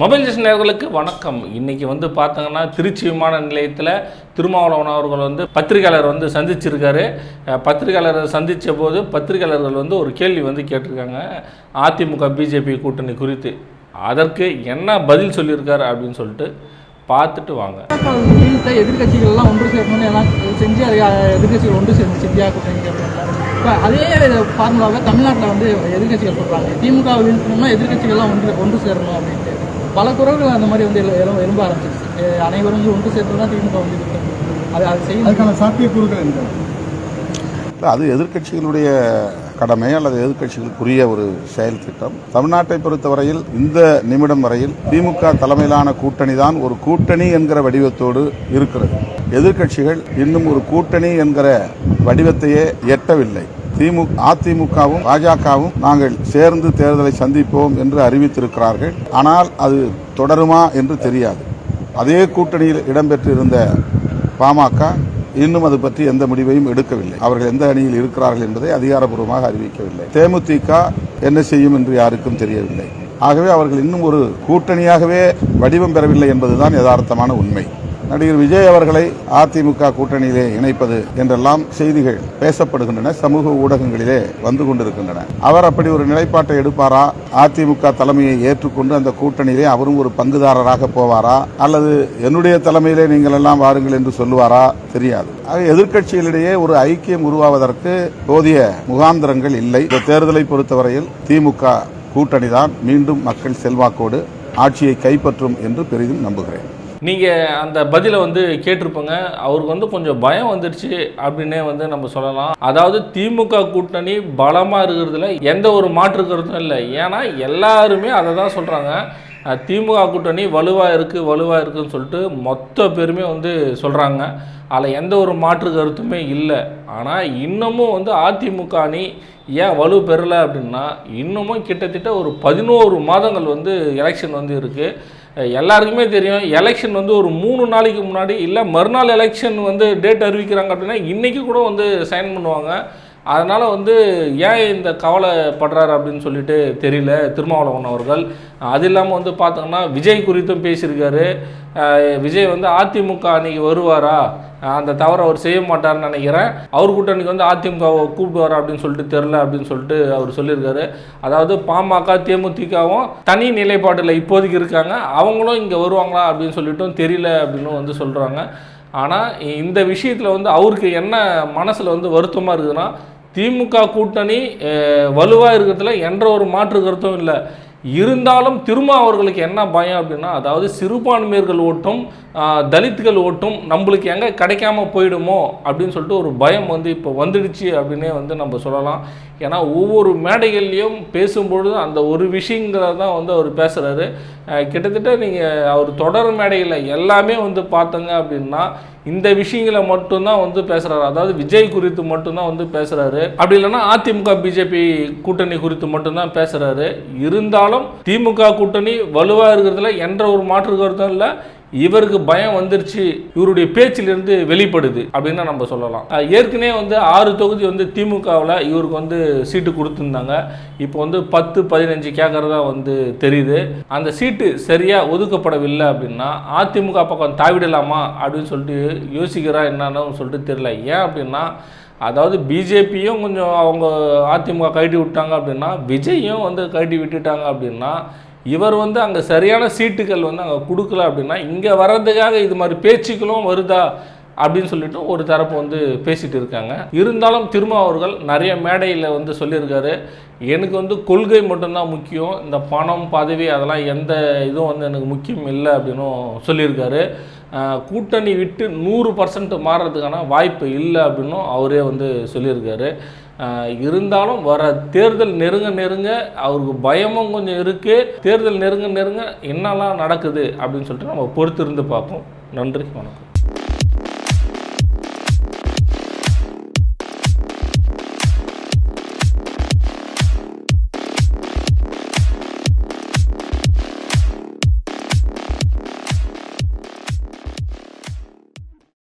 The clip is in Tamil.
மொபைல் ஜெஷன் நேர்களுக்கு வணக்கம். இன்னைக்கு வந்து பார்த்தாங்கன்னா திருச்சி விமான நிலையத்தில் திருமாவளவன் அவர்கள் வந்து பத்திரிகையாளர் வந்து சந்திச்சிருக்காரு. பத்திரிகையாளர் சந்தித்த போது பத்திரிகையாளர்கள் வந்து ஒரு கேள்வி வந்து கேட்டிருக்காங்க. அதிமுக பிஜேபி கூட்டணி குறித்து. அதற்கு என்ன பதில் சொல்லியிருக்காரு அப்படின்னு சொல்லிட்டு பார்த்துட்டு வாங்க. எதிர்கட்சிகள்லாம் ஒன்று சேரணும்னு எல்லாம் செஞ்சு அது எதிர்கட்சிகள் ஒன்று சேர்ந்து இந்தியா கூட்டணி இப்போ அதே ஃபார்முலாவை தமிழ்நாட்டில் வந்து எதிர்கட்சிகள் சொல்கிறாங்க திமுக வீழ்த்தணும்னா எதிர்கட்சிகள்லாம் ஒன்று ஒன்று சேரணும் அப்படின்ட்டு. பல குரல்கள் அந்த மாதிரி வந்து எழு- எழும்ப எழும்ப ஆரம்பிச்சிருச்சு. அனைவரும் வந்து ஒன்று சேர்த்து தான் திமுக வந்து. அது அது செய்யணும். அதுக்கான சாத்தியக்கூறுகள் என்ன? அது எதிர்க்கட்சிகளுடைய கடமை அல்லது எதிர்க்கட்சிகளுக்குரிய ஒரு செயல் திட்டம் தமிழ்நாட்டை பொறுத்தவரையில் இந்த நிமிடம் வரையில் திமுக தலைமையிலான கூட்டணி தான் ஒரு கூட்டணி என்கிற வடிவத்தோடு இருக்கிறது. எதிர்க்கட்சிகள் இன்னும் ஒரு கூட்டணி என்கிற வடிவத்தையே எட்டவில்லை. திமுக அதிமுகவும் பாஜகவும் நாங்கள் சேர்ந்து தேர்தலை சந்திப்போம் என்று அறிவித்திருக்கிறார்கள். ஆனால் அது தொடருமா என்று தெரியாது. அதே கூட்டணியில் இடம்பெற்றிருந்த பாமக இன்னும் அது பற்றி எந்த முடிவையும் எடுக்கவில்லை. அவர்கள் எந்த அணியில் இருக்கிறார்கள் என்பதை அதிகாரப்பூர்வமாக அறிவிக்கவில்லை. தேமுதிக என்ன செய்யும் என்று யாருக்கும் தெரியவில்லை. ஆகவே அவர்கள் இன்னும் ஒரு கூட்டணியாகவே வடிவம் பெறவில்லை என்பதுதான் யதார்த்தமான உண்மை. நடிகர் விஜய் அவர்களை அதிமுக கூட்டணியிலே இணைப்பது என்றெல்லாம் செய்திகள் பேசப்படுகின்றன சமூக ஊடகங்களிலே வந்து கொண்டிருக்கின்றன. அவர் அப்படி ஒரு நிலைப்பாட்டை எடுப்பாரா? அதிமுக தலைமையை ஏற்றுக்கொண்டு அந்த கூட்டணியிலே அவரும் ஒரு பங்குதாரராக போவாரா? அல்லது என்னுடைய தலைமையிலே நீங்கள் எல்லாம் வாருங்கள் என்று சொல்லுவாரா? தெரியாது. எதிர்கட்சிகளிடையே எதிர்க்கட்சிகளிடையே ஒரு ஐக்கியம் உருவாவதற்கு போதிய முகாந்திரங்கள் இல்லை. இந்த தேர்தலை பொறுத்தவரையில் திமுக கூட்டணிதான் மீண்டும் மக்கள் செல்வாக்கோடு ஆட்சியை கைப்பற்றும் என்று பெரிதும் நம்புகிறேன். நீங்கள் அந்த பதிலை வந்து கேட்டிருப்போங்க. அவருக்கு வந்து கொஞ்சம் பயம் வந்துடுச்சு அப்படின்னே வந்து நம்ம சொல்லலாம். அதாவது திமுக கூட்டணி பலமாக இருக்கிறதுல எந்த ஒரு மாற்று கருத்தும் இல்லை. ஏன்னா எல்லாருமே அதை தான் சொல்கிறாங்க திமுக கூட்டணி வலுவாக இருக்குது வலுவாக இருக்குதுன்னு சொல்லிட்டு மொத்த பேருமே வந்து சொல்கிறாங்க அதில் எந்த ஒரு மாற்று கருத்துமே இல்லை. ஆனால் இன்னமும் வந்து அதிமுக அணி ஏன் வலு பெறலை அப்படின்னா இன்னமும் கிட்டத்தட்ட ஒரு பதினோரு மாதங்கள் வந்து எலெக்ஷன் வந்து இருக்குது எல்லாருக்குமே தெரியும் எலெக்ஷன் வந்து ஒரு மூணு நாளைக்கு முன்னாடி இல்லை மறுநாள் எலெக்ஷன் வந்து டேட் அறிவிக்கிறாங்க அப்படின்னா இன்றைக்கி கூட வந்து சைன் பண்ணுவாங்க. அதனால் வந்து ஏன் இந்த கவலைப்படுறாரு அப்படின்னு சொல்லிட்டு தெரியல. திருமாவளவன் அவர்கள். அது இல்லாமல் வந்து பார்த்தோங்கன்னா விஜய் குறித்தும் பேசியிருக்காரு. விஜய் வந்து அதிமுக அன்னைக்கு வருவாரா? அந்த தவறை அவர் செய்ய மாட்டார்னு நினைக்கிறேன். அவர் கூட்டணிக்கு வந்து அதிமுகவை கூப்பிடுவாரா அப்படின்னு சொல்லிட்டு தெரில அப்படின்னு சொல்லிட்டு அவர் சொல்லியிருக்காரு. அதாவது பாமக தேமுதிகவும் தனி நிலைப்பாட்டில் இப்போதைக்கு இருக்காங்க. அவங்களும் இங்கே வருவாங்களா அப்படின்னு சொல்லிட்டும் தெரியல அப்படின்னு வந்து சொல்கிறாங்க ஆனால் இந்த விஷயத்தில் வந்து அவருக்கு என்ன மனசில் வந்து வருத்தமாக இருக்குதுன்னா திமுக கூட்டணி வலுவாக இருக்கிறதுல என்ற ஒரு மாற்று கருத்தும் இல்லை. இருந்தாலும் திரும்ப அவர்களுக்கு என்ன பயம் அப்படின்னா அதாவது சிறுபான்மையர்கள் ஓட்டும் தலித்துகள் ஓட்டும் நம்மளுக்கு எங்கே கிடைக்காம போயிடுமோ அப்படின்னு சொல்லிட்டு ஒரு பயம் வந்து இப்போ வந்துடுச்சு அப்படின்னே வந்து நம்ம சொல்லலாம். ஏன்னா ஒவ்வொரு மேடைகள்லேயும் பேசும்பொழுது அந்த ஒரு விஷயங்கிறதான் வந்து அவர் பேசுகிறாரு கிட்டத்தட்ட நீங்கள் அவர் தொடர் மேடையில் எல்லாமே வந்து பார்த்தங்க அப்படின்னா இந்த விஷயங்களை மட்டும்தான் வந்து பேசுகிறாரு அதாவது விஜய் குறித்து மட்டும்தான் வந்து பேசுகிறாரு அப்படி இல்லைன்னா அதிமுக பிஜேபி கூட்டணி குறித்து மட்டும்தான் பேசுகிறாரு இருந்தாலும் திமுக கூட்டணி வலுவாக இருக்கிறதுல என்ற ஒரு மாற்று கருத்தும் இல்லை. இவருக்கு பயம் வந்துருச்சு இவருடைய பேச்சிலிருந்து வெளிப்படுது அப்படின்னு தான் நம்ம சொல்லலாம். ஏற்கனவே வந்து ஆறு தொகுதி வந்து திமுகவில் இவருக்கு வந்து சீட்டு கொடுத்துருந்தாங்க. இப்போ வந்து பத்து பதினஞ்சு கேட்குறதா வந்து தெரியுது. அந்த சீட்டு சரியாக ஒதுக்கப்படவில்லை அப்படின்னா அதிமுக பக்கம் தாவிடலாமா அப்படின்னு சொல்லிட்டு யோசிக்கிறா என்னன்னு சொல்லிட்டு தெரியல. ஏன் அப்படின்னா அதாவது பிஜேபியும் கொஞ்சம் அவங்க அதிமுக கழட்டி விட்டாங்க அப்படின்னா விஜயும் வந்து கழட்டி விட்டுட்டாங்க அப்படின்னா இவர் வந்து அங்கே சரியான சீட்டுகள் வந்து அங்கே கொடுக்கல அப்படின்னா இங்கே வர்றதுக்காக இது மாதிரி பேச்சுக்களும் வருதா? அப்படின்னு சொல்லிட்டு ஒரு தரப்பு வந்து பேசிட்டு இருக்காங்க. இருந்தாலும் திரும்ப அவர்கள் நிறைய மேடையில் வந்து சொல்லியிருக்காரு. எனக்கு வந்து கொள்கை மட்டும்தான் முக்கியம். இந்த பணம் பதவி அதெல்லாம் எந்த இதுவும் வந்து எனக்கு முக்கியம் இல்லை அப்படின்னும் சொல்லியிருக்காரு. கூட்டணி விட்டு நூறு பர்சன்ட் மாறுறதுக்கான வாய்ப்பு இல்லை அப்படின்னும் அவரே வந்து சொல்லியிருக்காரு. இருந்தாலும் வர தேர்தல் நெருங்க நெருங்க அவருக்கு பயமும் கொஞ்சம் இருக்குது தேர்தல் நெருங்க நெருங்க என்னெல்லாம் நடக்குது அப்படின்னு சொல்லிட்டு நம்ம பொறுத்திருந்து பார்ப்போம். நன்றி வணக்கம்.